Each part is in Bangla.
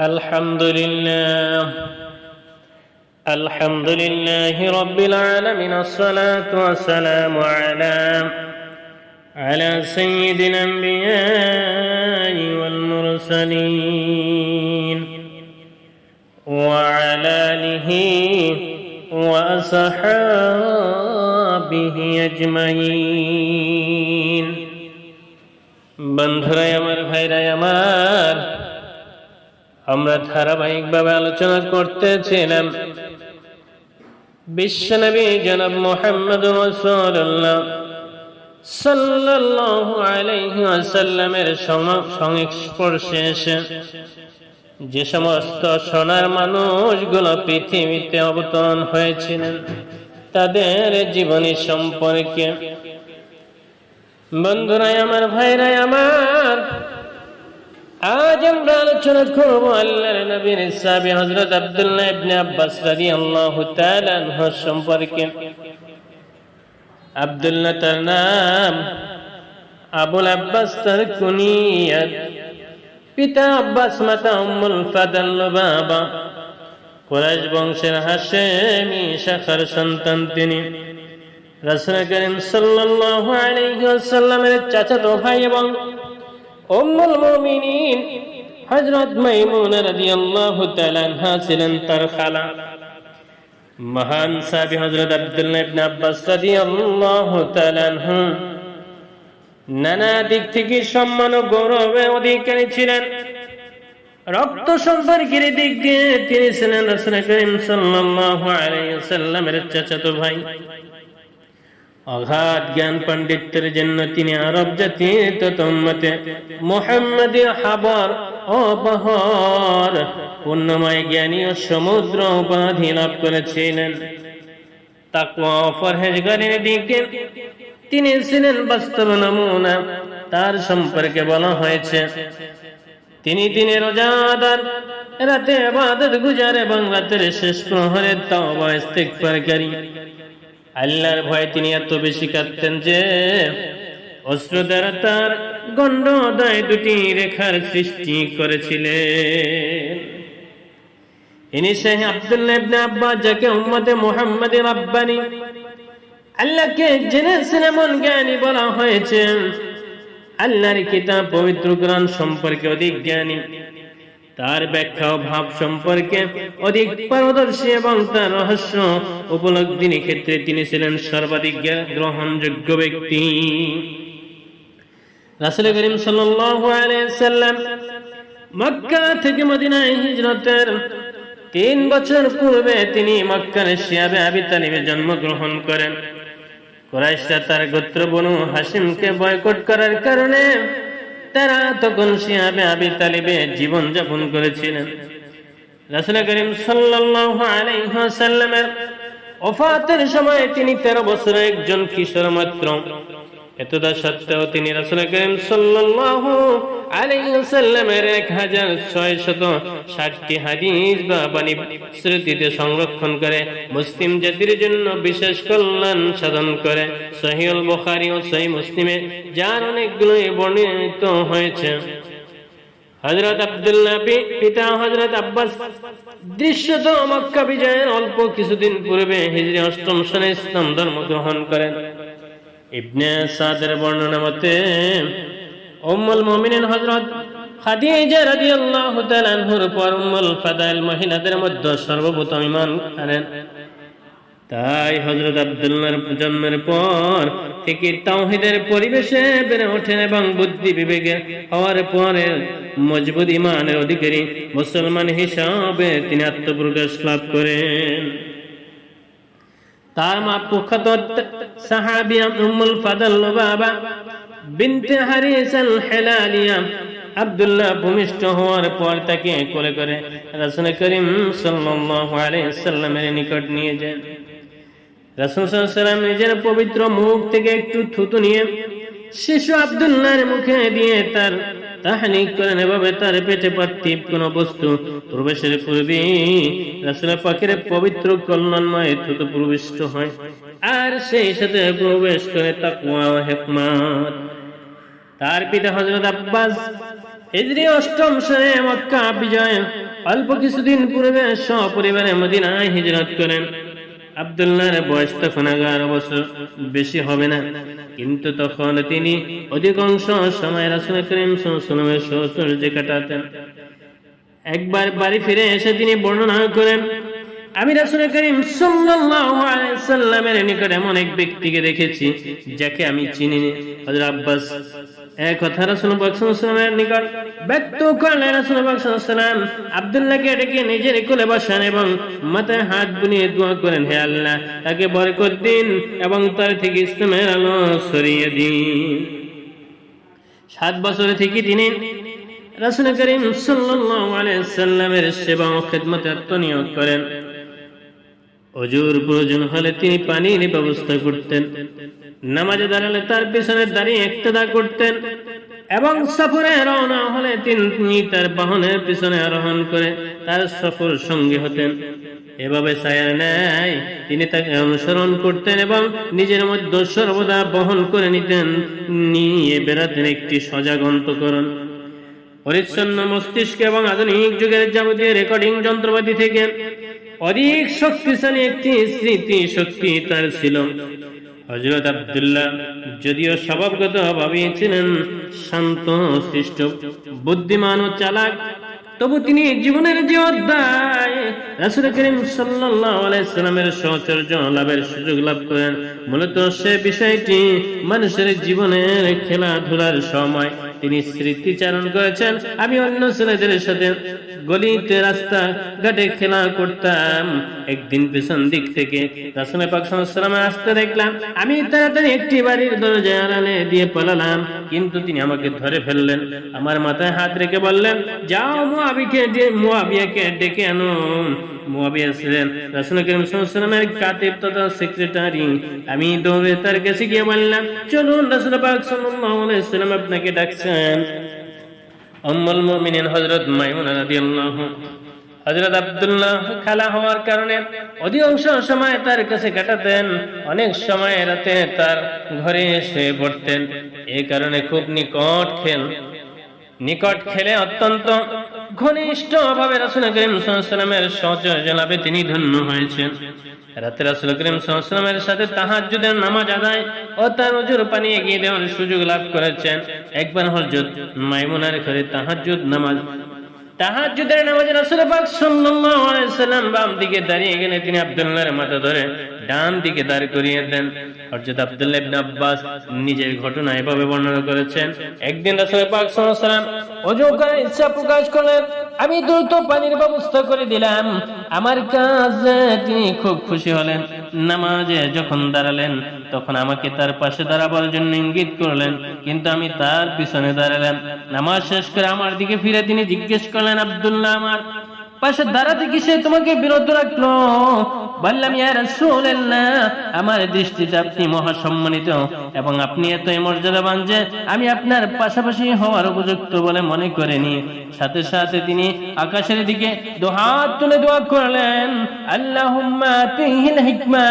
الحمد لله الحمد لله رب العالمين الصلاة والسلام على على سيد الأنبياء والمرسلين وعلى آله وأصحابه أجمعين বন্ধুরাই আমার ভাইরাই আমার আমরা ধারাবাহিকভাবে আলোচনা করতেছিলাম। বিশ্বনবী জনাব মোহাম্মদ রসুল্লাহ সংস্পর্শে এসে যে সমস্ত সোনার মানুষগুলো পৃথিবীতে অবতরণ হয়েছিলেন, তাদের জীবনী সম্পর্কে, বন্ধুরাই আমার, ভাইরাই আমার আজ আমরা আলোচনা করব আল্লাহর নবীর সাহাবী হযরত আব্দুল্লাহ ইবনে আব্বাস সম্পর্কে। আব্দুল্লাহ তার নাম আবুল আব্বাস তার কুনিয়াত। পিতা আব্বাস, মাতা উম্মুল ফাদাল, বাবা। কুরাইশ বংশের হাশেমি শাখার সন্তান তিনি। রাসূল করিম সাল্লাল্লাহু আলাইহি ওয়াসাল্লামের চাচাতো ভাই এবং উম্মুল মুমিনিন। হযরত মাইমুনা রাদিয়াল্লাহু তাআলা ছিলেন তার খালা। মহান সাহাবী হযরত আব্দুল্লাহ ইবনে আব্বাস রাদিয়াল্লাহু তাআলা নানা দিক থেকে সম্মান ও গৌরবের অধিকারী ছিলেন। রক্ত সম্পর্কের দিক দিয়ে তিনি ছিলেন রাসূল করিম সাল্লাল্লাহু আলাইহি ওয়াসাল্লামের চাচাতো ভাই। অগাধ জ্ঞান পণ্ডিতের জন্য তিনি আরব জাতির ততম্মতে মোহাম্মদী হাবর অপহর পূর্ণময় জ্ঞানী ও সমুদ্র উপাধি লাভ করেছিলেন। তাকওয়া ও পরহেজগারির দিকে তিনি ছিলেন বাস্তব নমুনা। তার সম্পর্কে বলা হয়েছে, তিনি দিনে রোজাদার, রাতে আবাদত গুজার রাতের শেষ প্রহরে তাওবা ইস্তিগফারকারী। আল্লাহর ভয়ে তিনি এত বেশি কাঁদতেন যে অস্ত্র দ্বারা তার গণ্ডদয় দুটি রেখার সৃষ্টি করেছিলেন। ইনি শেখ আব্দুল্লাহ ইবনে আব্বাস, যাকে উম্মতে মুহাম্মদ রাব্বানি আল্লাহকে জেনেছেন এমন জ্ঞানী বলা হয়েছে। আল্লাহর কিতাব পবিত্র কোরআন সম্পর্কে অধিক জ্ঞানী। তার ব্যাখ্যা ভাব সম্পর্কে অধিক পারদর্শী এবং তার রহস্য উপলব্ধির ক্ষেত্রে তিনি ছিলেন সর্বাধিক গ্রহণযোগ্য ব্যক্তি। রাসুল করিম সাল্লাম মক্কা থেকে মদিনায় হিজরতের তিন বছর পূর্বে তিনি মক্কার শিয়াবে আবি তালিমে জন্মগ্রহণ করেন। তার গোত্র বনু হাসিমকে বয়কট করার কারণে তারা তখন সিহাবে আবি তালিবে জীবন যাপন করেছিলেন করিম ওফাতের সময় তিনি 13 বছরের একজন কিশোর মাত্র এতদা সত্ত্বেও তিনি রাসুল করিম সাল্লাল্লাহু আলাইহি ওয়াসাল্লামের 1660টি হাদিস বা বাণী স্মৃতিতে সংরক্ষণ করে মুসলিম জাতির জন্য বিশেষ কল্যাণ সাধন করে। সহিউল বুখারী ও সহিহ মুসলিমে যার অনেকগুলো বর্ণিত হয়েছে। হযরত আব্দুল্লাহ পিতা হযরত আব্বাস দৃশ্যত মক্কা বিজয়ের অল্প কিছুদিন পূর্বে হিজরি অষ্টম সনে ইসলাম ধর্ম গ্রহণ করেন। ইবনে সাদের বর্ণনা মতে, উম্মুল মুমিনিন হযরত খাদিজা রাদিয়াল্লাহু তাআলা আনহুর পর উম্মুল ফাদাইল মহিলাদের মধ্যে সর্বপ্রথম ঈমান আনেন। তাই হযরত আব্দুল্লাহর জন্মের পর থেকে তাওহীদের পরিবেশে বেড়ে ওঠেন এবং বুদ্ধি বিবেকে হওয়ার পরে মজবুত ইমানের অধিকারী মুসলমান হিসাবে তিনি আত্মপ্রকাশ লাভ করেন। তার মা প্রখ্যাত সাহাবিয়া উম্মুল ফাদাল বাবা বিনতে হারিস আল হেলালিয়া আব্দুল্লাহ ভূমিষ্ঠ হওয়ার পর তাকে কোলে করে রাসূল করিম সাল্লাল্লাহু আলাইহি সাল্লামের নিকট নিয়ে যান রাসূল সাল্লাল্লাহু নিজের পবিত্র মুখ থেকে একটু থুতু নিয়ে শিশু আব্দুল্লাহর মুখে দিয়ে তার তাহানিক তার পেটে পার্থিব বস্তু। প্রবেশের পূর্বে পাকের পবিত্র কল্যাণময় থুতু প্রবিষ্ট হয়। আর সেই সাথে প্রবেশ করে তাকওয়া ও হিকমত। তার পিতা হযরত আব্বাস হিজরি অষ্টম সনে মক্কা বিজয় অল্প কিছুদিন পূর্বে সপরিবারে মদিনায় হিজরত করেন। আব্দুল্লাহর বয়স তখন এগারো বছর, বেশি হবে না। কিন্তু তখন তিনি অধিকাংশ সময় রাসুল করিম সাল্লামের সৌচর্যে কাটাতেন। একবার বাড়ি ফিরে এসে তিনি বর্ণনা করেন, আমি রাসুল করিম সাল্লামের নিকট এমন এক ব্যক্তিকে দেখেছি, যাকে আমি চিনি না আব্বাস। কথা নিকট, ব্যক্ত করলেন আব্দুল্লাহকে ডেকে নিজের কোলে বসান এবং মাথায় হাত বুলিয়ে দোয়া করেন, হে আল্লাহ, তাকে বরকত দিন এবং তার থেকে ইসলামের আলো সরিয়ে দিন। সাত বছর থেকে তিনি রাসূল করিম সাল্লামের সেবা ও খেদমতে আত্মনিয়োগ করেন। অজুর প্রয়োজন হলে তিনি পানির ব্যবস্থা করতেন। নামাজে দাঁড়ালে তার পিছনে দাঁড়িয়ে একতেদা করতেন এবং সফরে রওনা হলে তিনি তার বাহনের পিছনে আরোহণ করে তার সফর সঙ্গী হতেন। এভাবে ছায়ার নেয় তিনি তাকে অনুসরণ করতেন এবং নিজের মধ্যে সর্বদা বহন করে নিতেন, নিয়ে বেড়াতেন একটি সজাগ অন্তকরণ। পরিচ্ছন্ন মস্তিষ্ক এবং আধুনিক যুগের যাবতীয় রেকর্ডিং যন্ত্রপাতি থেকে অধিক শক্তিশালী একটি স্মৃতি শক্তি তার ছিল। হজরত আবদুল্লাহ, যদিও স্বভাবগত ভাবে ছিলেন, শান্ত, সৃষ্ট, বুদ্ধিমান ও চালাক, তবু তিনি জীবনের যে অধ্যায় রাসুল করিম সাল্লামের সহচর্য লাভের সুযোগ লাভ করেন। মূলত সে বিষয়টি মানুষের জীবনের খেলাধুলার সময় তিনি স্মৃতিচারণ করেছেন। আমি অন্য ছেলেদের সাথে গলিতে রাস্তা ঘাটে খেলা করতাম। একদিন পেছন দিক থেকে রাসুল পাক সাল্লামে আসতে দেখলাম। আমি তাড়াতাড়ি একটি বাড়ির দরজা আড়ালে দিয়ে পালালাম। কিন্তু তিনি আমাকে ধরে ফেললেন। আমার মাথায় হাত রেখে বললেন, যাও মুআবিকে মুআবিয়াকে ডেকে আনো মুআবিয়া ছিলেন। রাসূল করিম সাল্লাল্লাহু কাতিব তথা সেক্রেটারি আমি দৌড়ে তার কাছে গিয়ে বললাম, চলুন রাসূল পাক সাল্লাল্লাহু আলাইহি সাল্লাম আপনাকে ডাকছেন। উম্মুল মুমিনিন হযরত মাইমুনা রাদিয়াল্লাহু হযরত আব্দুল্লাহ খালা হওয়ার কারণে অধিকাংশ সময় তার কাছে কাটাতেন, অনেক সময় রাতে তার ঘরে এসে পড়তেন। এই কারণে খুব নিকট খেল নিকট খেলে অত্যন্ত ঘনিষ্ঠ ভাবে রাসুল করিম সাল্লামের সহচর্য লাভে তিনি ধন্য হয়েছেন। রাতে রাসুল করিম সাল্লামের সাথে তাহাজ্জুদের নামাজ আদায় ও তার নজর পানি এগিয়ে দেওয়ার সুযোগ লাভ করেছেন। একবার হজরত মাইমুনার ঘরে তাহাজ্জুদ নামাজ, তাহাজ্জুদের নামাজ রাসূল পাক সাল্লাল্লাহু আলাইহি সাল্লাম বাম দিকে দাঁড়িয়ে গেলে তিনি আব্দুল্লাহর মাথা ধরে ডান দিকে দাঁড় করিয়ে দেন। হযরত আব্দুল্লাহ ইবনে আব্বাস নিজের ঘটনা এভাবে বর্ণনা করেছেন। একদিন রাসূল পাক সাল্লাল্লাহু আলাইহি সাল্লাম ওযু করে ইচ্ছা প্রকাশ করলেন। আমি দ্রুত পানির ব্যবস্থা করে দিলাম। আমার কাজে তিনি খুব খুশি হলেন। নামাজে যখন দাঁড়ালেন, তখন আমাকে তার পাশে দাঁড়াবার জন্য ইঙ্গিত করলেন। কিন্তু আমি তার পিছনে দাঁড়ালাম। নামাজ শেষ করে আমার দিকে ফিরে তিনি জিজ্ঞেস করলেন, আব্দুল্লাহ আমার পাশে দাঁড়াতে কি সে তোমাকে বিরত রাখল। বললাম, ইয়া রাসূলুল্লাহ, আমার দৃষ্টিতে আপনি মহাসম্মানিত এবং আপনি এত মর্যাদাবান যে আমি আপনার পাশাপাশি হওয়ার উপযুক্ত বলে মনে করিনি। সাথে সাথে তিনি আকাশের দিকে দুহাত তুলে দোয়া করলেন হিকমা,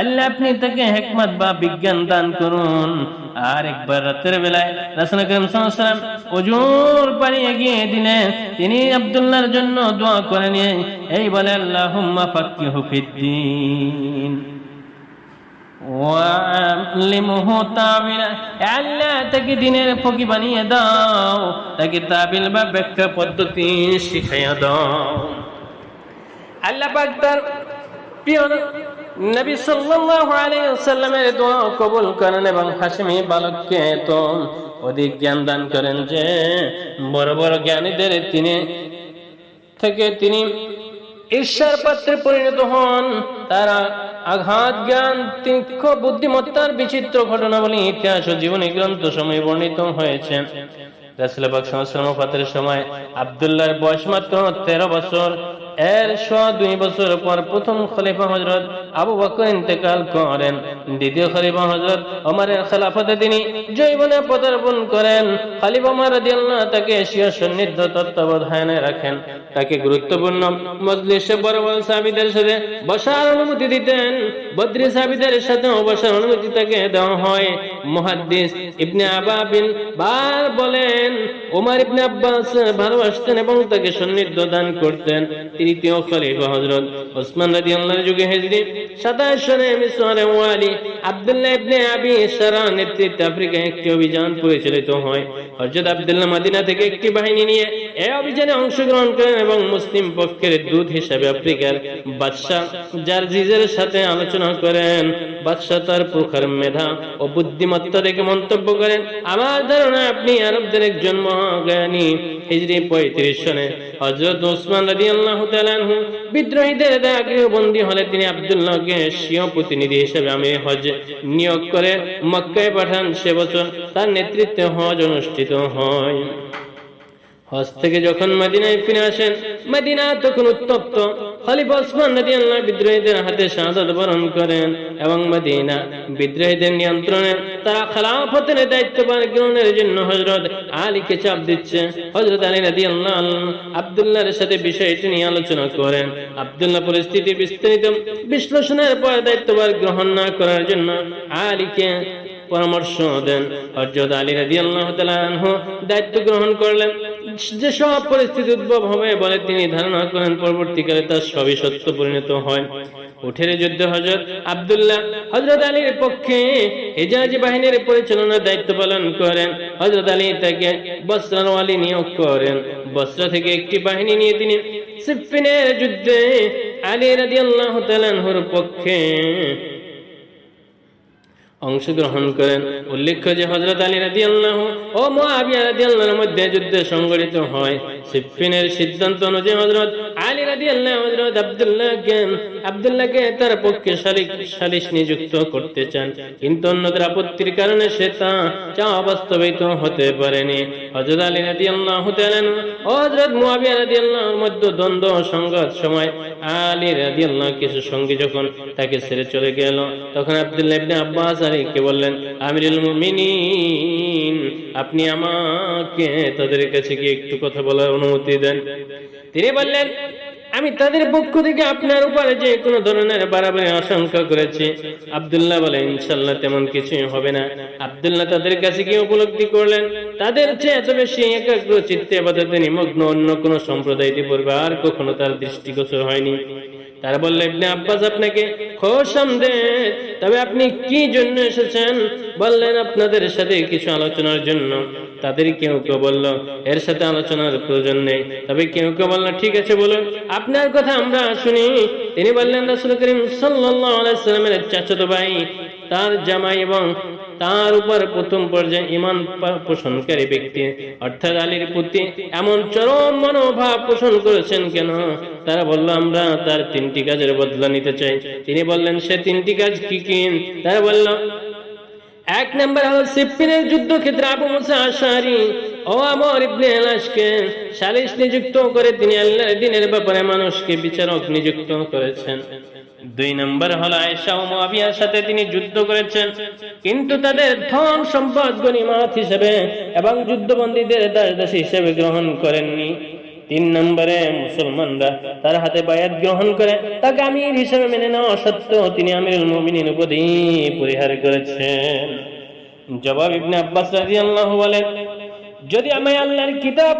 আল্লাহ আপনি তাকে হিকমত বা বিজ্ঞান দান করুন। আর একবার রাতের বেলায় রাসূল করিম ওয়াসাল্লাম ওজুর পানি এগিয়ে দিলেন। তিনি আব্দুল্লাহর জন্য দোয়া করে নিয়ে, এই বলে, আল্লাহুম্মা ফাক্কিহু ফিদ্দিন ওয়ালিমহু তাবিলা আল্লাহ তাকে দিনের ফকি বানিয়ে দাও, তাকে বা পদ্ধতি দাও। আল্লাহ নবী সাল্লাল্লাহু আলাইহি ওয়াসাল্লামের দোয়া কবুল করেন এবং হাশিমি বালককে তো অধিক জ্ঞান দান করেন যে, বড় বড় জ্ঞানীদের তিনি থেকে তিনি ঈশ্বর পাত্রে পরিণত হন। তারা আঘাত, জ্ঞান, তীক্ষ্ণ বুদ্ধিমত্তার বিচিত্র ঘটনাবলী ইতিহাস ও জীবনী গ্রন্থ সময় বর্ণিত হয়েছে। রাসূল পাক সাল্লাল্লাহু আলাইহি সময় আব্দুল্লাহর বয়স মাত্র 13 বছর। এর শ দুই বছর পর প্রথম খলিফা হজরত আবু বকর ইন্তেকাল করেন। দ্বিতীয় খলিফা হজরত ওমরের খেলাফতে তিনি জৈবনে পদার্পণ করেন। তাকে তত্ত্বাবধানে রাখেন। তাকে গুরুত্বপূর্ণ সাথে বসার অনুমতি দিতেন। সাথে বসার অনুমতি তাকে দেওয়া হয়। ইবনে বার বলেন ইবনে আব্বাস ভালোবাসতেন এবং তাকে সন্নিধ্য দান করতেন। তৃতীয় খলিফা হযরত ওসমান রাদিয়াল্লাহু যুগে হিজরি 27 সনে মিসরে ওয়ালি ইবনে আবি নেতৃত্বে আফ্রিকায় একটি অভিযান পরিচালিত হয়। থেকে একটি বাহিনী নিয়ে এই অভিযানে করেন এবং মুসলিম পক্ষের দূত আফ্রিকার সাথে আলোচনা করেন। বাদশাহ তার প্রখর মেধা ও বুদ্ধিমত্তা দেখে মন্তব্য করেন, আমার ধারণা আপনি আরবদের একজন মহাজ্ঞানী। হিজরি পঁয়ত্রিশ সনে হজরত ওসমান রাজি আল্লাহ বিদ্রোহীদের দ্বারা গৃহবন্দী হলে তিনি আবদুল্লাহকে স্বীয় প্রতিনিধি হিসেবে আমি হজ নিয়োগ করে মক্কায় পাঠান। সে বছর তার নেতৃত্বে হজ অনুষ্ঠিত হয়। হজ থেকে যখন মদিনায় ফিরে আসেন, মদিনা তখন উত্তপ্ত। খলিফা ওসমান রাদিয়াল্লাহু বিদ্রোহীদের হাতে শাহাদাত বরণ করেন এবং মদিনা বিদ্রোহীদের নিয়ন্ত্রণে তারা খেলাফতের দায়িত্বভার গ্রহণের জন্য হযরত আলীকে চাপ দিচ্ছে। হযরত আলী রাদিয়াল্লাহু আনহু আব্দুল্লাহর সাথে বিষয়টি নিয়ে আলোচনা করেন। আব্দুল্লাহ পরিস্থিতি বিস্তারিত বিশ্লেষণের পর দায়িত্বভার গ্রহণ না করার জন্য আলীকে পরামর্শ দেন। হযরত আলী রাদিয়াল্লাহু আল্লাহ দায়িত্ব গ্রহণ করলেন। যে সব পরিস্থিতি উদ্ভব হবে, বলে তিনি ধারণা করেন, পরবর্তীকালে তার সবই সত্য পরিণত হয়। উঠের যুদ্ধে হজরত আব্দুল্লাহ হজরত আলীর পক্ষে হেজাজি বাহিনীর পরিচালনার দায়িত্ব পালন করেন। হজরত আলী তাকে বসরার নিয়োগ করেন। বসরা থেকে একটি বাহিনী নিয়ে তিনি সিফিনের যুদ্ধে আলী রাদিয়াল্লাহু তাআলার পক্ষে অংশগ্রহণ করেন। উল্লেখ্য যে হজরত আলী রাজি আল্লাহ ও মুআবিয়া রাজি আল্লাহর মধ্যে যুদ্ধে সংগঠিত হয়। সিফিনের সিদ্ধান্ত অনুযায়ী হজরত আলী রাজি আল্লাহ হজরত আব্দুল্লাহকে আব্দুল্লাহকে তার পক্ষে সালিশ নিযুক্ত করতে চান। কিন্তু অন্যদের আপত্তির কারণে সে তা চা বাস্তবায়িত হতে পারেনি। হজরত আলী রাজি আল্লাহ ও হজরত মুআবিয়া রাজি আল্লাহর মধ্যে দ্বন্দ্ব সংঘাত সময় আলী রাজি আল্লাহ কিছু সঙ্গী যখন তাকে ছেড়ে চলে গেল, তখন আবদুল্লাহ আব্বাস আলীকে বললেন, আমিরুল মুমিনিন, আপনি আমাকে তাদের কাছে গিয়ে একটু কথা বলার অনুমতি দেন। তিনি বললেন, আমি তাদের পক্ষ থেকে আপনার উপরে যে কোনো ধরনের বাড়াবাড়ি আশঙ্কা করেছি, আব্দুল্লাহ বলে ইনশাল্লাহ তেমন কিছুই হবে না। আব্দুল্লাহ তাদের কাছে গিয়ে উপলব্ধি করলেন, তাদের চেয়ে এত বেশি একাগ্র, চিত্তে আপাতত নিমগ্ন অন্য কোনো সম্প্রদায়টি পূর্বে আর কখনো তার দৃষ্টিগোচর হয়নি। তারা বললে, ইবনে আব্বাস আপনাকে খোশাম দে তবে আপনি কি জন্য এসেছেন? বললেন, আপনাদের সাথে কিছু আলোচনার জন্য। তাদের কেউ কেউ বলল, এর সাথে আলোচনার প্রয়োজন নেই। তবে কেউ কেউ বলল, ঠিক আছে, বলুন। আপনার কথা আমরা শুনি। তিনি বললেন, রাসূল করিম সাল্লাল্লাহু আলাইহি সাল্লামের চাচাতো ভাই, তার জামাই এবং তার উপর প্রথম পর্যায়ে ইমান পোষণকারী ব্যক্তি অর্থাৎ আলীর প্রতি এমন চরম মনোভাব পোষণ করেছেন কেন? তারা বলল, আমরা তার তিনটি কাজের বদলা নিতে চাই। তিনি বললেন, সে তিনটি কাজ কি কি? তারা বলল, এক নম্বর হলো যুদ্ধ ক্ষেত্রে আবু মুসা আশারি ও আমর ইবনে এলাসকে সালিশ নিযুক্ত করে তিনি আল্লাহর দিনের ব্যাপারে মানুষকে বিচারক নিযুক্ত করেছেন। দুই নম্বর হলো আয়েশা ও মুয়াবিয়ার সাথে তিনি যুদ্ধ করেছেন। কিন্তু তাদের ধন সম্পদ গনিমত হিসেবে এবং যুদ্ধবন্দীদের দাস দাসী হিসেবে গ্রহণ করেননি। তিন নম্বরে মুসলমানরা তার হাতে বায়াত গ্রহণ করে, তাকে আমির হিসেবে মেনে নেওয়া সত্ত্বেও তিনি আমিরুল মুমিনিন উপাধি পরিহার করেছেন। জবাব ইবনে আব্বাস রাদিয়াল্লাহু বলেন যদি আমি আল্লাহর কিতাব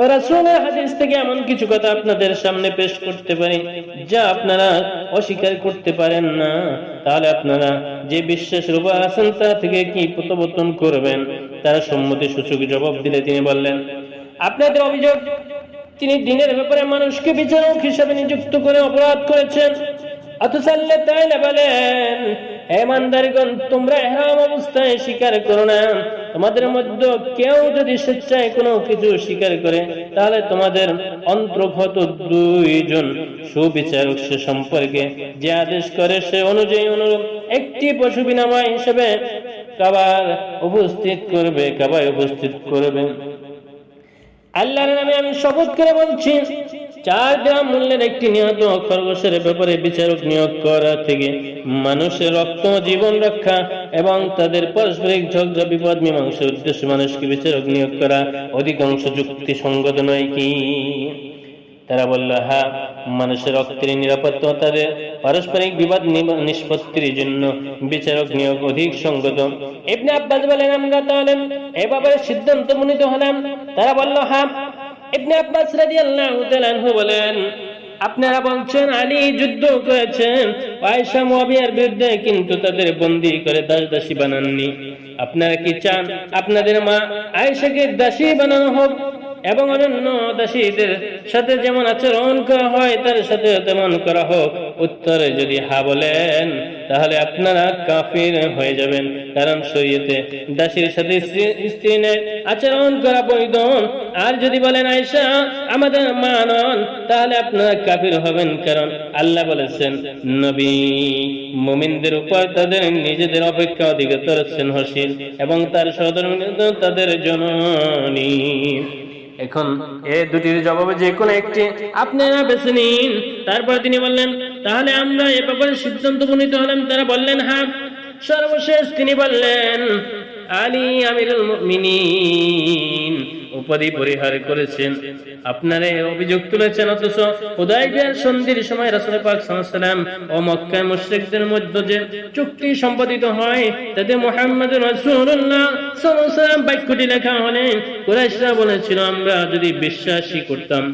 ও রাসূলের হাদিস থেকে এমন কিছু কথা আপনাদের সামনে পেশ করতে পারি, যা আপনারা অস্বীকার করতে পারেন না, তাহলে আপনারা যে বিশ্বাসের উপর আছেন তা থেকে কি প্রত্যাবর্তন করবেন, তারা সম্মতি সূচক জবাব দিলে তিনি বললেন, আপনাদের অভিযোগ, তিনি দিনের ব্যাপারে মানুষকে বিচারক হিসাবে নিযুক্ত করে অপরাধ করেছেন। অথচ আল্লাহ তাআলা বলেন তোমরা অবস্থায় স্বীকার করো না। তোমাদের মধ্যে কেউ যদি স্বেচ্ছায় কোনো কিছু স্বীকার করে, তাহলে তোমাদের অন্তর্গত দুইজন সুবিচারক সে সম্পর্কে যে আদেশ করে, সে অনুযায়ী অনুরূপ একটি পশু বিনাময় হিসেবে কাবার উপস্থিত করবে, কাবায় উপস্থিত করবে। আল্লাহর নামে আমি শপথ করে বলছি চার গ্রাম মূল্যের একটি নিহত খরগোশের ব্যাপারে বিচারক নিয়োগ করা থেকে মানুষের রক্ত, জীবন রক্ষা এবং তাদের পারস্পরিক ঝগড়া বিপদ মীমাংসার উদ্দেশ্যে মানুষকে বিচারক নিয়োগ করা অধিকাংশ যুক্তি সঙ্গত নয় কি? তারা বলল হ্যাঁ মানুষের রক্তের নিরাপত্তা তাদের পারস্পরিক বিবাদ নিষ্পত্তির জন্য বিচারক নিয়োগ অধিক সঙ্গত। ইবনে আব্বাস বলেন, আমরা তাহলে এ ব্যাপারে সিদ্ধান্ত উপনীত হলাম। তারা বলল হ্যাঁ ইবনে আব্বাস রাদিয়াল্লাহু তাআলা বলেন, আপনারা বলছেন আলী যুদ্ধ করেছেন আয়েশা মুয়াবিয়ার বিরুদ্ধে কিন্তু তাদের বন্দী করে দাস দাসী বানাননি। আপনারা কি চান আপনাদের মা আয়েশাকে দাসী বানানো হোক এবং অন্যান্য দাসীদের সাথে যেমন আচরণ করা হয়, তার সাথে তেমন করা হোক? উত্তরে যদি হা বলেন তাহলে আপনারা কাফির হয়ে যাবেন। কারণ শরীয়তে দাসীর সাথে স্ত্রী- স্ত্রী আচরণ করা বৈধ আর যদি বলেন আয়সা আমাদের মানন তাহলে আপনারা কাফির হবেন। কারণ আল্লাহ বলেছেন, নবী মুমিনদের উপর তাদের নিজেদের অপেক্ষা অধিকতর স্নেহশীল এবং তার সদর তাদের জননী। এখন এ দুটির জবাবে যে কোনো একটি আপনারা বেছে নিন। তারপর তিনি বললেন, তাহলে আমরা এ ব্যাপারে সিদ্ধান্ত উপনীত হলাম। তারা বললেন হ্যাঁ সর্বশেষ তিনি বললেন, আলী আমিরুল মুমিনিন। উপাধি পরিহার করেছেন। আপনারা অভিযোগ তুলেছেন অথচ হুদাইবিয়ার সন্ধির সময় রাসূল পাক সাল্লাম ও মক্কার মুশরিকদের মধ্যে যে চুক্তি সম্পাদিত হয়, তাতে মুহাম্মদ আলাইহি সাল্লাম বাক্যটি লেখা হলেন কুরাইশরা বলেছিল, আমরা যদি বিশ্বাসী করতাম,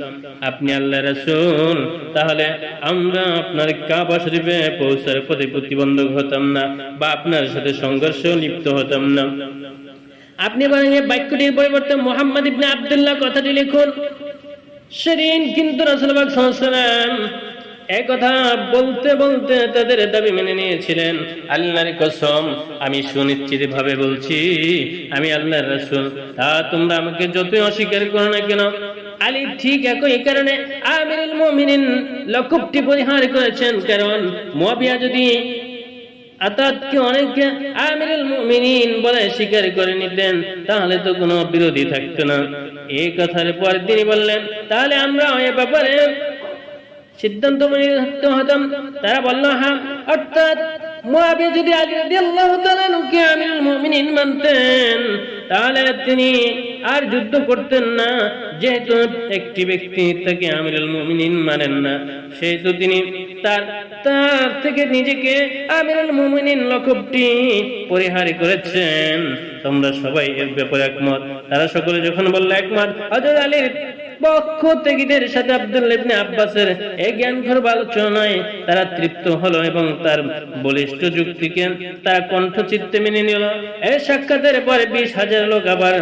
আপনি আল্লাহ রাসূল, তাহলে আমরা আপনার কাবা শরীফে পৌঁছার পথে প্রতিবন্ধক হতাম না বা আপনার সাথে সংঘর্ষ লিপ্ত হতাম না। আপনি বলেন এই বাক্যটির পরিবর্তে মোহাম্মদ ইবনে আবদুল্লাহ কথাটি লিখুন। সেদিন কিন্তু আলাইহি ওয়াসাল্লাম একথা বলতে বলতে তাদের দাবি মেনে নিয়েছিলেন। আল্লাহর কসম, আমি সুনিশ্চিত ভাবে বলছি, আমি আল্লাহর রাসূল, তা তোমরা আমাকে যতই অস্বীকার করো না কেন, আলী ঠিক একই কারণে আমিরুল মুমিনিন লকবটি পরিহার করেছেন, কারণ মুয়াবিয়া যদি তাহলে তো কোনো বিরোধী থাকতো না। কথার তিনি বললেন, তাহলে আমরা এ ব্যাপারে সিদ্ধান্ত নিতে হতাম। তারা হ্যাঁ অর্থাৎ যদি তাহলে তিনি আর যুদ্ধ করতেন না। যেহেতু একটি ব্যক্তি তাকে আমিরুল মুমিনিন মানেন না, সেহেতু তিনি তার তার থেকে নিজেকে আমিরুল মুমিনিন লকবটি পরিহার করেছেন। তোমরা সবাই এর ব্যাপারে একমত। তারা সকলে যখন বলল, একমত। হযরত আলীর পক্ষ সাথে আব্দুল্লাহ ইবনে আব্বাসের এই জ্ঞান আলোচনায় তারা তৃপ্ত হলো এবং তার বলিষ্ঠ যুক্তিকে তারা কণ্ঠচিত্তে মেনে নিল। এই সাক্ষাতের পরে বিশ হাজার লোক আবার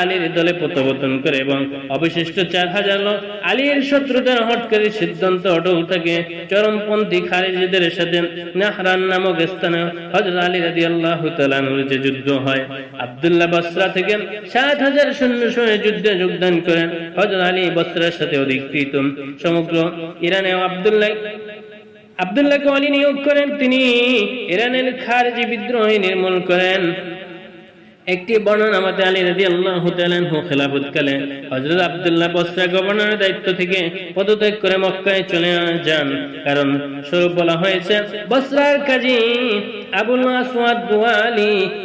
আলীর দলে প্রত্যাবর্তন করে এবং অবশিষ্ট চার হাজার লোক আলীর শত্রুতার হটকারী সিদ্ধান্ত অটল থাকে। চরমপন্থী খারিজিদের সাথে নাহরান নামক স্থানে হযরত আলী রাদিয়াল্লাহু তাআলার যে যুদ্ধ হয়, আব্দুল্লাহ বসরা থেকে সাত হাজার সৈন্য সহ যুদ্ধে যোগদান করেন হযরত আলী বসরার সাথে অধিকৃত। সমগ্র ইরানে আব্দুল্লাহ, আব্দুল্লাহকে আলী নিয়োগ করেন, তিনি ইরানের খারজি বিদ্রোহী নির্মূল করেন। একটি বর্ণনা আমাদের আলী রাজি আল্লাহ খেলাফত কালে। হজরত আবদুল্লাহ বসরা গভর্নরের দায়িত্ব থেকে পদত্যাগ করে মক্কায় চলে যান। কারণ স্বরূপ বলা হয়েছে, বসরার কাজী আবুল আসওয়াদ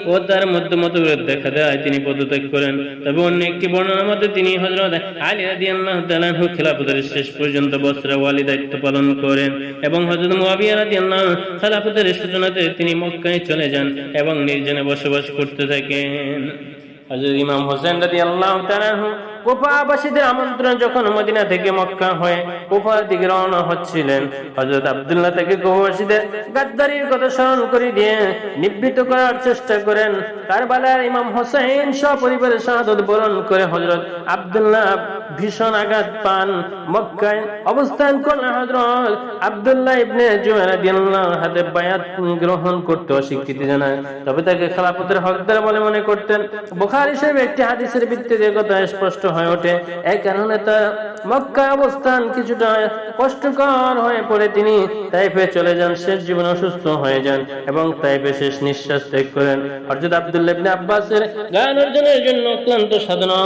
ও তার মধ্যে মতবিরোধ দেখা দেয়, তিনি পদত্যাগ করেন। তবে অন্য একটি বর্ণনা মতে, তিনি হজরত আলী রাজি আল্লাহ তালানহু খেলাফতের শেষ পর্যন্ত বসরা ওয়ালি দায়িত্ব পালন করেন এবং হজরত মুয়াবিয়া রাজি আল্লাহ খেলাফতের সূচনাতে তিনি মক্কায় চলে যান এবং নির্জনে বসবাস করতে থাকেন। হযরত ইমাম হোসেন রাদিয়াল্লাহু তাআলা আনহু কুফাবাসীদের আমন্ত্রণ যখন মদিনা থেকে মক্কা হয়ে কুফার দিকে রওনা হচ্ছিলেন, হযরত আব্দুল্লাহ থেকে কুফাবাসীদের গাদ্দারির কথা স্মরণ করে দিয়ে নিবৃত করার চেষ্টা করেন। কারবালার ইমাম হোসেন সপরিবারে শাহাদত বরণ করে হজরত আব্দুল্লাহ ভীষণ আঘাত পান। মক্কায় অবস্থান করলেন হযরত আব্দুল্লাহ ইবনে জুবাইর রাদিয়াল্লাহু হাতে বায়াত গ্রহণ করতে অস্বীকৃতি জানায়। তবে তাকে খেলাফতের হকদার বলে মনে করতেন। বুখারী শরীফ একটি হাদিসের ভিত্তিতে কথা স্পষ্ট হয়ে ওঠে। এই কারণে তার মক্কা অবস্থান কিছুটা কষ্টকর হয়ে পড়ে। তিনি তাইফে চলে যান, শেষ জীবন অসুস্থ হয়ে যান এবং তাইফে শেষ নিঃশ্বাস ত্যাগ করেন। হযরত আব্দুল্লাহ ইবনে আব্বাসের জ্ঞান অর্জনের জন্য অক্লান্ত সাধনা,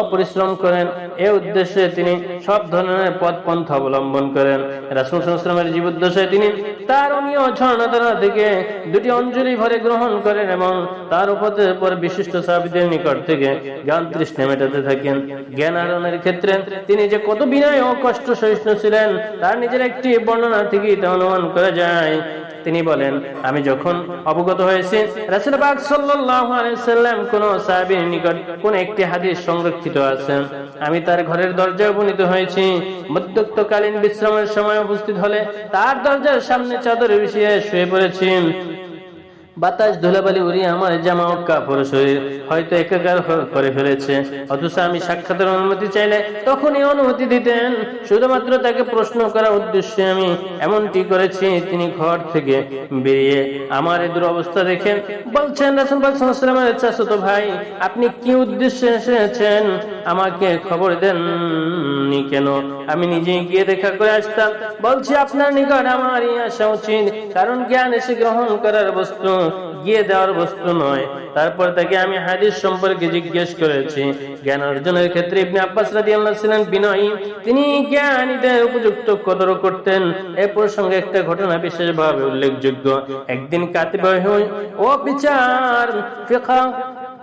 অপরিশ্রম করেন। এই উদ্দেশ্যে তিনি সব ধরনের পথ পন্থা অবলম্বন করেন। রাসূল ওয়াসাল্লামের জীবদ্দশায় তিনি তার অমীয় ঝর্ণাধারা থেকে দুটি অঞ্জলি ভরে গ্রহণ করেন এবং তার উপরে পর বিশিষ্ট সাহাবীদের নিকট থেকে জ্ঞান তৃষ্ণা মেটাতে থাকেন। জ্ঞান আহরণের ক্ষেত্রে তিনি যে কত বিনয় ও কষ্ট সহিষ্ণু ছিলেন, তার নিজের একটি বর্ণনা থেকে তা অনুমান করা যায়। তিনি বলেন, আমি যখন অবগত হয়েছি, রাসুল পাক সাল্লাম কোন সাহাবীর নিকট কোন একটি হাদিস সংরক্ষিত আছে আমি তার ঘরের দরজায় উপনীত হয়েছি। মধ্যত্বকালীন বিশ্রামের সময় উপস্থিত হলে তার দরজার সামনে চাদর বিছিয়ে শুয়ে পড়েছি। বাতাস ধুলাবালি উড়িয়ে আমার জামা ও কাপড় শরীর হয়তো একাকার করে ফেলেছে। অথচ আমি সাক্ষাতের অনুমতি চাইলে তখনই অনুমতি দিতেন। শুধুমাত্র তাকে প্রশ্ন করার উদ্দেশ্যে আমি এমনটি করেছি, তিনি ঘর থেকে বেরিয়ে আমার এই দুরবস্থা দেখেন। বলছেন রাসুল সাল্লামের চাচত ভাই, আপনি কি উদ্দেশ্যে এসেছেন? আমাকে খবর দেননি কেন? আমি নিজে গিয়ে দেখা করে আসতাম। বলছি, আপনার নিকট আমারই আসা উচিত, কারণ জ্ঞান এসে গ্রহণ করার বস্তু, গিয়ে দেওয়ার বস্তু নয়। তারপর তাকে আমি হাদিস সম্পর্কে জিজ্ঞেস করেছি। জ্ঞান অর্জনের ক্ষেত্রে ইবনে আব্বাস রাদিয়াল্লাহু ছিলেন বিনয়ী। তিনি জ্ঞানীদের উপযুক্ত কদর করতেন। এ প্রসঙ্গে একটা ঘটনা বিশেষভাবে উল্লেখযোগ্য। একদিন কাতিব ও বিচার ফিকহ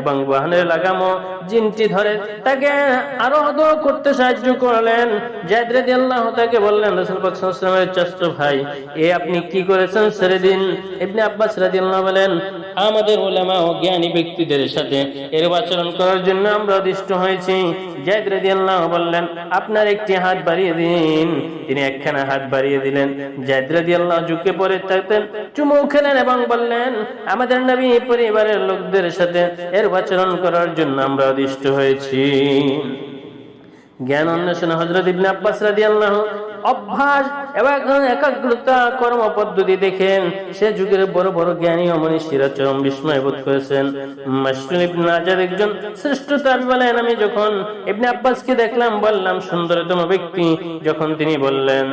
এবং বাহনের লাগামো জিনটি ধরে তাকে আরোহণ করতে সাহায্য করলেন। জায়দ রাদিয়াল্লাহু তাকে বললেন, রাসূল পাক সাল্লাল্লাহু আলাইহি ওয়াসাল্লামের চাচতো ভাই, এ আপনি কি করেছেন ছেড়ে দিন। ইবনে আব্বাস রাদিয়াল্লাহু বলেন, আমাদের ওলামা ও জ্ঞানী ব্যক্তিদের সাথে এরূপ আচরণ করার জন্য আমরা অদিষ্ট হয়েছি। জায়দ রাদিয়াল্লাহু বললেন, আপনার একটি হাত বাড়িয়ে দিন। তিনি একখানা হাত বাড়িয়ে দিলেন। জায়দ রাদিয়াল্লাহু ঝুঁকে পড়ে থাকতেন, চুমু খেলেন এবং বললেন, আমাদের নবী পরিবারের লোকদের সাথে এর আচরণ করার জন্য আমরা অদিষ্ট হয়েছি। জ্ঞান অন্বেষণ হজরত ইবনে আব্বাস অভ্যাস এবং একাগ্রতা, কর্ম পদ্ধতি দেখেন। সে যুগের বড় বড় জ্ঞানী বিস্ময় বোধ করেছেন। মাসরুল ইবনে আজাদ একজন শ্রেষ্ঠ বলেন আমি যখন ইবনে আব্বাসকে দেখলাম, বললাম, সুন্দরতম ব্যক্তি, যখন তিনি বললেন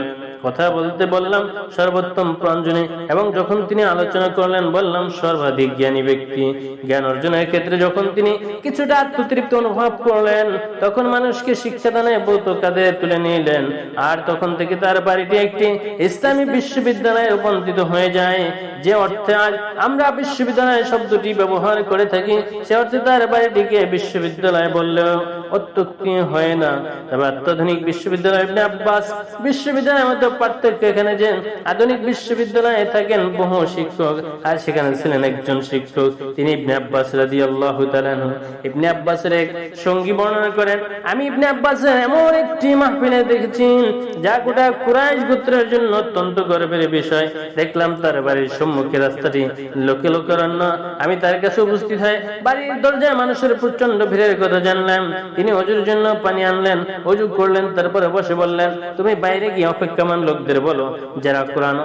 কথা বলতে বললাম সর্বোত্তম প্রাঞ্জনে এবং যখন তিনি আলোচনা করলেন, বললাম, সর্বাধিক জ্ঞানী ব্যক্তি। জ্ঞান অর্জনের ক্ষেত্রে যখন তিনি কিছুটা আত্মতৃপ্ত অনুভব করলেন, তখন মানুষকে শিক্ষাদানে বৌত কাঁধে তুলে নিলেন। আর তখন থেকে তার বাড়িটি একটি ইসলামী বিশ্ববিদ্যালয়ে রূপান্তরিত হয়ে যায়। যে অর্থে আজ আমরা বিশ্ববিদ্যালয় শব্দটি ব্যবহার করে থাকি, সে অর্থে তার বাড়িটিকে বিশ্ববিদ্যালয় বললেও অত্যুক্তি হয় না। তবে অত্যাধুনিক বিশ্ববিদ্যালয় ইবনে আব্বাস বিশ্ববিদ্যালয়ের মধ্যে পার্থক্য এখানে যে আধুনিক বিশ্ববিদ্যালয়ে থাকেন বহু শিক্ষক, আর সেখানে ছিলেন একজন শিক্ষক, তিনি ইবনে আব্বাস রাদিয়াল্লাহু তাআলা ইবনে আব্বাসের এক সঙ্গী বর্ণনা করেন, আমি ইবনে আব্বাসের এমন একটি মাহফিলে দেখেছি, যা গোটা কুরাইশ গোত্রের জন্য অত্যন্ত গর্বের বিষয়। দেখলাম তার বাড়ির সম্মুখে রাস্তাটি লোকে লোকারণ্য। আমি তার কাছে উপস্থিত হয়ে বাড়ির দরজায় মানুষের প্রচণ্ড ভিড়ের কথা জানলাম। তিনি অজুর জন্য পানি আনলেন অজু করলেন, তারপরে বসে বললেন, তুমি বাইরে গিয়ে অপেক্ষমান লোকদের বলো, যারা কোরআন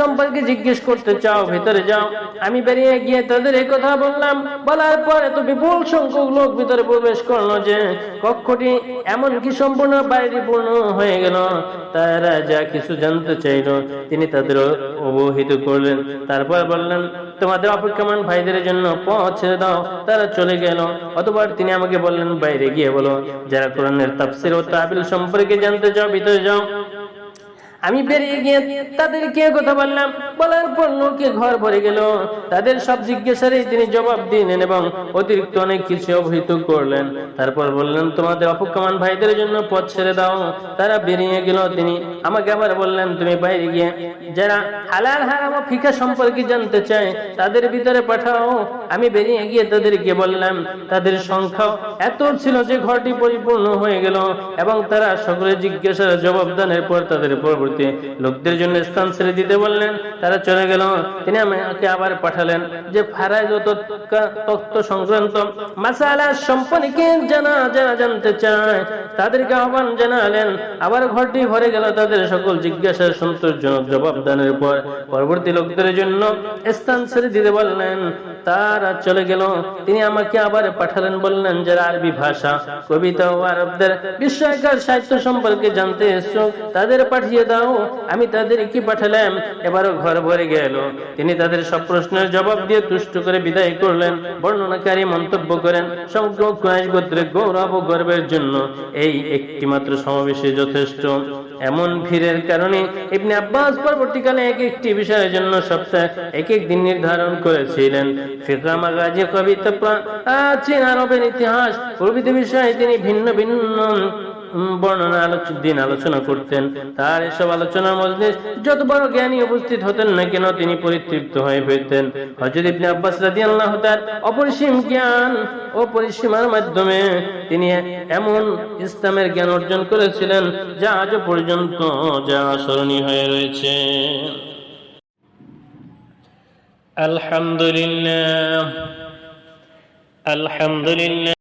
সম্পর্কে জিজ্ঞেস করতে চাও, ভিতরে যাও। আমি বেরিয়ে গিয়ে তাদের এই কথা বললাম। বলার পর এত বিপুল সংখ্যক লোক ভিতরে প্রবেশ করল যে, কক্ষটি এমন কি সম্পূর্ণ বাইরে পূর্ণ হয়ে গেল। তারা যা কিছু জানতে চাইলো, তিনি তাদের অবহিত করলেন। তারপর বললেন তোমাদের অপেক্ষমান ভাইদের জন্য পৌঁছে দাও, তারা চলে গেল। অতবার তিনি আমাকে বললেন, বাইরে গিয়ে বলো, যারা কোরআনের তাফসির ও তাবিল সম্পর্কে জানতে চাও, ভিতরে যাও। আমি বেরিয়ে গিয়ে তাদেরকে কথা বললাম। বলার পর লোকে ঘর ভরে গেল। তাদের সব জিজ্ঞাসারই তিনি জবাব দিলেন এবং অতিরিক্ত অনেক কিছু অবহিত করলেন। তারপর বললেন, তোমাদের অপকমান ভাইদের জন্য পথ ছেড়ে দাও। তারা বেরিয়ে গেল। তিনি আমাকে আবার বললেন, তুমি বাইরে গিয়ে যারা হালাল হারাম ও ফিকা সম্পর্কে জানতে চায়, তাদের ভিতরে পাঠাও। আমি বেরিয়ে গিয়ে তাদেরকে বললাম, তাদের সংখ্যা এত ছিল যে ঘরটি পরিপূর্ণ হয়ে গেল। এবং তারা সকলে জিজ্ঞাসার জবাব দানের পর তাদের পরবর্তী লোকদের জন্য স্থান ছেড়ে দিতে বললেন। তারা চলে গেল। তিনি আমাকে আবার পাঠালেন যে ফারাইজ ও তত্ত্ব সংক্রান্ত মাসালা সম্পর্কে জানা যারা জানতে চায়। তাদেরকে আহ্বান জানালেন। আবার ঘরটি ভরে গেল তাদের সকল জিজ্ঞাসার সন্তোষজনক জবাব দানের পর পরবর্তী লোকদের জন্য স্থান ছেড়ে দিতে বললেন। তারা চলে গেল। তিনি আমাকে আবার পাঠালেন, বললেন, যারা আরবি ভাষা, কবিতা ও আরবদের বিস্ময়কার সাহিত্য সম্পর্কে জানতে এসছো, তাদের পাঠিয়ে দাও। আমি তাদের কি পাঠালাম? এবারও ঘর ভরে গেল। তিনি তাদের সব প্রশ্নের জবাব দিয়ে তুষ্ট করে বিদায় করলেন। বর্ণনাকারী মন্তব্য করেন, সমগ্র কুরাইশ গোত্রের গৌরব ও গর্বের জন্য এই একটি মাত্র সমাবেশে যথেষ্ট। এমন ভিড়ের কারণে ইবনে আব্বাস পরবর্তীকালে এক একটি বিষয়ের জন্য সপ্তাহে এক এক দিন নির্ধারণ করেছিলেন। ফিকরা মাগাজি কবিতা প্রাচীন আরবের ইতিহাস। প্রভৃতি বিষয়ে তিনি ভিন্ন ভিন্ন বর্ণনা দিন আলোচনা করতেন। তার এসব আলোচনার মধ্যে যত বড় জ্ঞানী উপস্থিত হতেন না কেন তিনি পরিতৃপ্ত হয়ে ফিরতেন। হযরত ইবনে আব্বাস রাদিয়াল্লাহু তাআলা অপরিসীম জ্ঞান ও পরিসীমার মাধ্যমে তিনি এমন ইসলামের জ্ঞান অর্জন করেছিলেন যা আজ পর্যন্ত যা স্মরণীয় হয়ে রয়েছে। الحمد لله. الحمد لله.